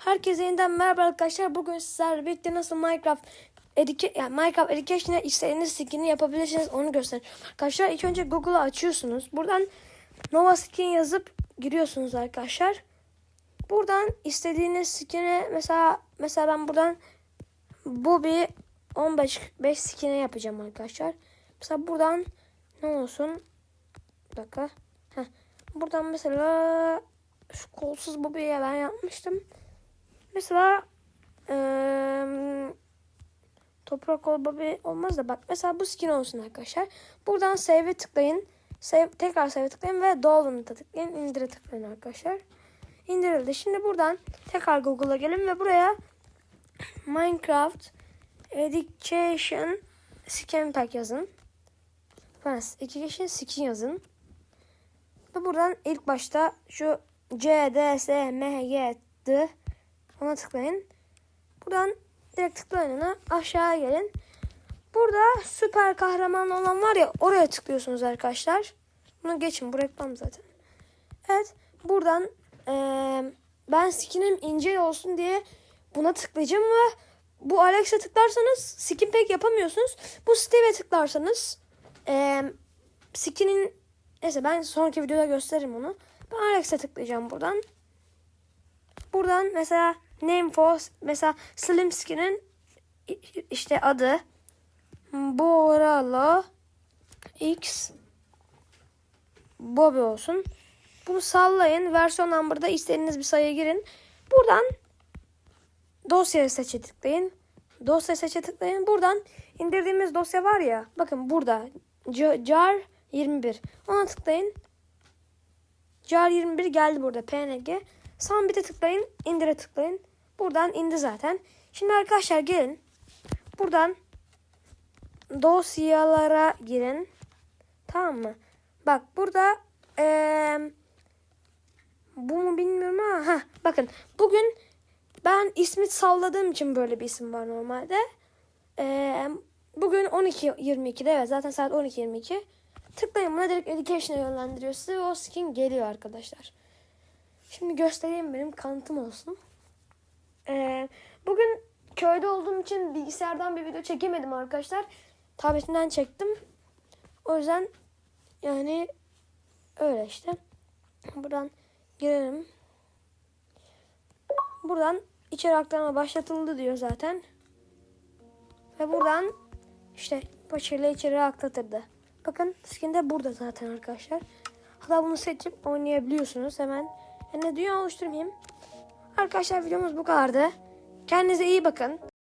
Herkese yeniden merhaba arkadaşlar. Bugün sizlerle birlikte nasıl Minecraft Educa yani Minecraft Education'a istediğiniz skin'i yapabilirsiniz onu göstereyim. Arkadaşlar ilk önce Google'ı açıyorsunuz. Buradan Nova Skin yazıp giriyorsunuz arkadaşlar. Buradan istediğiniz skin'i mesela mesela ben buradan Bobby 15 5 skin'e yapacağım arkadaşlar. Mesela buradan ne olsun? Bir dakika. Heh. Buradan mesela şu kolsuz Bobby'ye ben yapmıştım. Mesela eee toprak ol Bobby olmaz da bak mesela bu skin olsun arkadaşlar. Buradan save'e tıklayın. Save, tekrar save'e tıklayın ve Download'a tıklayın. indire tıklayın arkadaşlar. İndirildi. Şimdi buradan tekrar Google'a gelin ve buraya Minecraft Education Skin Pack yazın. Pardon, Education Skin yazın. Ve buradan ilk başta şu C, D, S, M, G, D ona tıklayın. Buradan direkt tıklayın ona. Aşağıya gelin. Burada süper kahraman olan var ya oraya tıklıyorsunuz arkadaşlar. Bunu geçin. Bu reklam zaten. Evet. Buradan eee, ben skinim ince olsun diye buna tıklayacağım ve bu Alex'e tıklarsanız skin pek yapamıyorsunuz. Bu Steve'e tıklarsanız eee skinin neyse ben sonraki videoda gösteririm onu. Ben Alex'e tıklayacağım buradan. Buradan mesela name for mesela Slim Skin'in işte adı Boralo X Bobby olsun. Bunu sallayın. Versiyon number'da istediğiniz bir sayıya girin. Buradan dosyayı seçe tıklayın. Dosya seçe tıklayın. Buradan indirdiğimiz dosya var ya. Bakın burada. Jar 21. Ona tıklayın. Jar 21 geldi burada. PNG. Submit'e tıklayın. indire tıklayın. Buradan indi zaten. Şimdi arkadaşlar gelin. Buradan dosyalara girin. Tamam mı? Bak burada eee, bu mu bilmiyorum ama heh, bakın bugün ben ismi salladığım için böyle bir isim var normalde. Eee, bugün 12.22'de evet zaten saat 12.22. Tıklayın buna direkt education'a yönlendiriyor sizi ve o skin geliyor arkadaşlar. Şimdi göstereyim benim kanıtım olsun. Ee, bugün köyde olduğum için bilgisayardan bir video çekemedim arkadaşlar. Tabletimden çektim. O yüzden yani öyle işte. Buradan girelim. Buradan içeri aktarma başlatıldı diyor zaten. Ve buradan işte başarıyla içeri aktardı. Bakın skin de burada zaten arkadaşlar. Hatta bunu seçip oynayabiliyorsunuz hemen. Yani dünya oluşturmayayım. Arkadaşlar videomuz bu kadardı. Kendinize iyi bakın.